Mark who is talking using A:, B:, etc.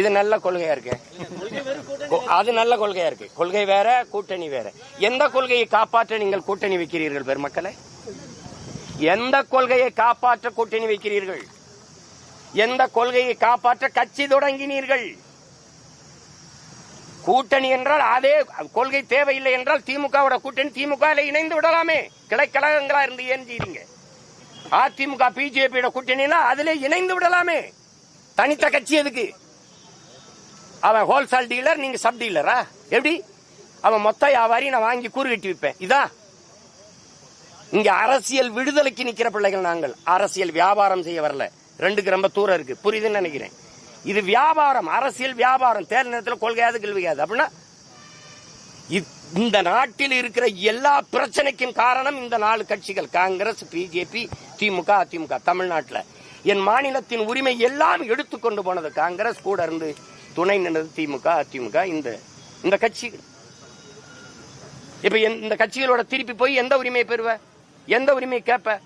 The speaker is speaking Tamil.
A: இது நல்ல கொள்கையா இருக்கு. அது நல்ல கொள்கையா இருக்கு. கொள்கை வேற கூட்டணி வேற. எந்த கொள்கையை காப்பாற்ற நீங்கள் கூட்டணி வைக்கிறீர்கள் பெருமக்களே? எந்த கொள்கையை காப்பாற்ற கூட்டணி வைக்கிறீர்கள்? எந்த கொள்கையை காப்பாற்ற கட்சி தொடங்கினீர்கள்? கூட்டணி என்றால் அதே கொள்கை தேவையில்லை என்றால் திமுகவோட கூட்டணி திமுக இணைந்து விடலாமே. கிளைக்கழகங்களா இருந்து ஏன் செய்றீங்க அதிமுக பிஜேபியோட கூட்டணினா அதிலே இணைந்து விடலாமே. தனித்த கட்சி எதுக்கு? அவன் ஹோல்சேல் டீலர் நீங்க சப் டீலரா? எப்படி? அவன் மொத்த வியாபாரி நான் வாங்கி கூறு கட்டி விற்பேன். இதான் இங்க அரசியல் விடுதலைக்கு நிக்கிற பிள்ளைகள் நாங்கள். அரசியல் வியாபாரம் செய்ய வரல. ரெண்டுக்கு ரொம்ப தூரம் இருக்கு. புரியுதுன்னு நினைக்கிறேன். இது வியாபாரம். அரசியல் வியாபாரம். தேர்தல் நேரத்தில் கொள்கையாது கேள்வியாது அப்படின்னா இந்த நாட்டில் இருக்கிற எல்லா பிரச்சனைக்கும் காரணம் இந்த நாலு கட்சிகள். காங்கிரஸ் பிஜேபி திமுக அதிமுக தமிழ்நாட்டில். என் மாநிலத்தின் உரிமை எல்லாம் எடுத்துக்கொண்டு போனது காங்கிரஸ். கூட இருந்து துணை நின்றது திமுக அதிமுக இந்த இந்த கட்சிகள் இப்ப இந்த கட்சிகளோட திருப்பி போய் எந்த உரிமையை பெறுவ? எந்த உரிமையை கேட்ப